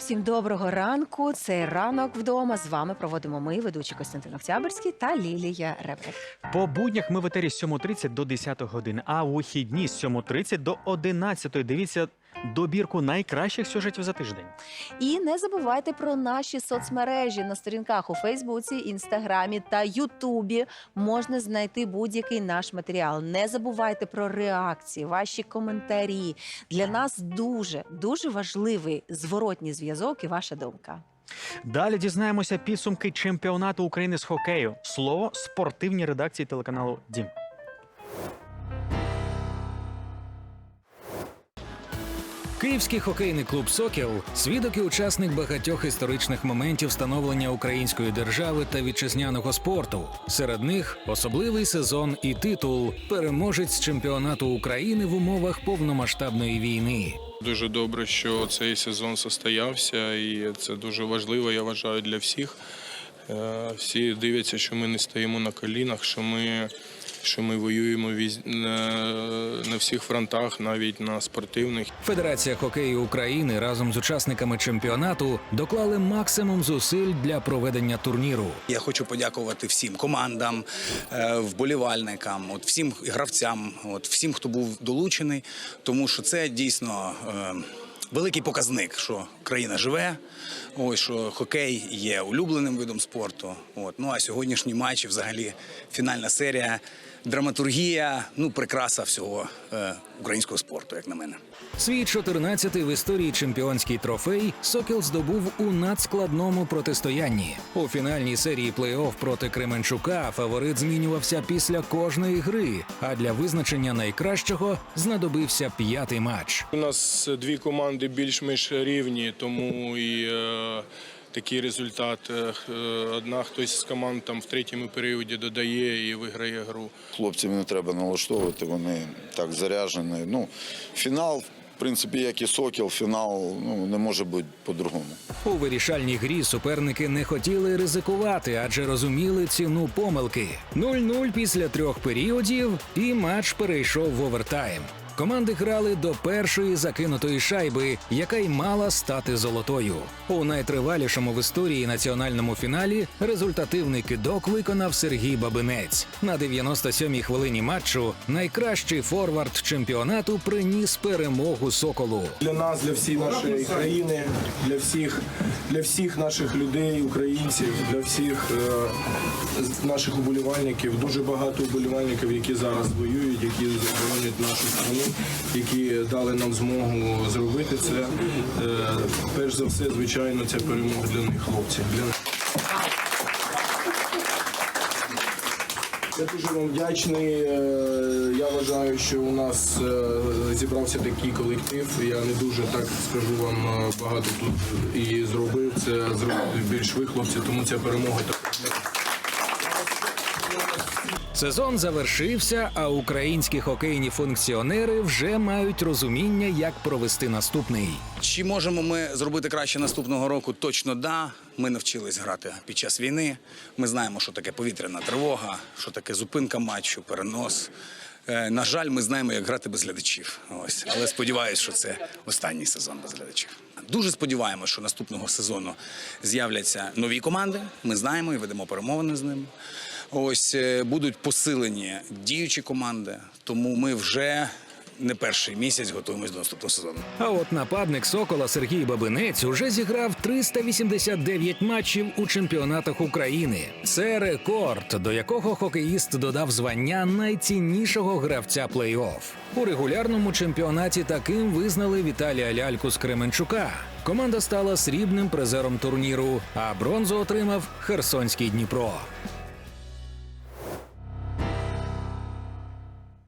Всім доброго ранку. Це ранок вдома. З вами проводимо ми, ведучі Костянтин Октябрьський та Лілія Ребрик. По буднях ми в етері з 7.30 до 10 годин, а у вихідні з 7.30 до 11. Дивіться добірку найкращих сюжетів за тиждень. І не забувайте про наші соцмережі на сторінках у Фейсбуці, Інстаграмі та Ютубі. Можна знайти будь-який наш матеріал. Не забувайте про реакції, ваші коментарі. Для нас дуже дуже важливий зворотній зв'язок і ваша думка. Далі дізнаємося підсумки чемпіонату України з хокею. Слово спортивній редакції телеканалу Дім. Київський хокейний клуб Сокіл свідок і учасник багатьох історичних моментів становлення української держави та вітчизняного спорту. Серед них особливий сезон і титул переможець чемпіонату України в умовах повномасштабної війни. Дуже добре, що цей сезон состоявся, і це дуже важливо, я вважаю, для всіх. Е, Всі дивляться, що ми не стоїмо на колінах, що ми, що ми воюємо на, всіх фронтах, навіть на спортивних. Федерація хокею України разом з учасниками чемпіонату доклали максимум зусиль для проведення турніру. Я хочу подякувати всім командам, е, вболівальникам, от всім гравцям, от всім, хто був долучений, тому що це дійсно. Великий показник, що країна живе, ось що хокей є улюбленим видом спорту. От ну а сьогоднішній матч, і взагалі фінальна серія, драматургія, ну прикраса всього е, українського спорту, як на мене. Свій 14-й в історії чемпіонський трофей Сокіл здобув у надскладному протистоянні. У фінальній серії плей-офф проти Кременчука фаворит змінювався після кожної гри. А для визначення найкращого знадобився п'ятий матч. У нас дві команди більш-менш рівні, тому і е, такий результат. Е, е, Одна хтось з команд там в третьому періоді додає і виграє гру. Хлопців не треба налаштовувати, вони так заряжені. Ну, фінал, в принципі, як і сокіл, фінал ну, не може бути по-другому. У вирішальній грі суперники не хотіли ризикувати, адже розуміли ціну помилки. 0-0 після трьох періодів, і матч перейшов в овертайм. Команди грали до першої закинутої шайби, яка й мала стати золотою. У найтривалішому в історії національному фіналі результативний кидок виконав Сергій Бабинець. На 97-й хвилині матчу найкращий форвард чемпіонату приніс перемогу соколу. для нас, для всієї нашої країни, для всіх, для всіх наших людей, українців, для всіх е, наших уболівальників. Дуже багато уболівальників, які зараз воюють, які боронять нашу страну, які дали нам змогу зробити це. Е, перш за все, звичайно, це перемога для них, хлопці. Для Я дуже вам вдячний. Е, Я вважаю, що у нас е, зібрався такий колектив. Я не дуже так скажу вам багато тут і зробив це. Зробили більш ви хлопці, тому ця перемога також. Сезон завершився, а українські хокейні функціонери вже мають розуміння, як провести наступний. Чи можемо ми зробити краще наступного року? Точно да. Ми навчились грати під час війни. Ми знаємо, що таке повітряна тривога, що таке зупинка матчу, перенос. Е, На жаль, ми знаємо, як грати без глядачів. Ось, але сподіваюся, що це останній сезон без глядачів. Дуже сподіваємося, що наступного сезону з'являться нові команди. Ми знаємо і ведемо перемовини з ними. Ось е, будуть посилені діючі команди, тому ми вже не перший місяць готуємось до наступного сезону. А от нападник Сокола Сергій Бабинець уже зіграв 389 матчів у чемпіонатах України. Це рекорд, до якого хокеїст додав звання найціннішого гравця плей-офф. У регулярному чемпіонаті таким визнали Віталія Ляльку з Кременчука. Команда стала срібним призером турніру, а бронзу отримав Херсонський Дніпро.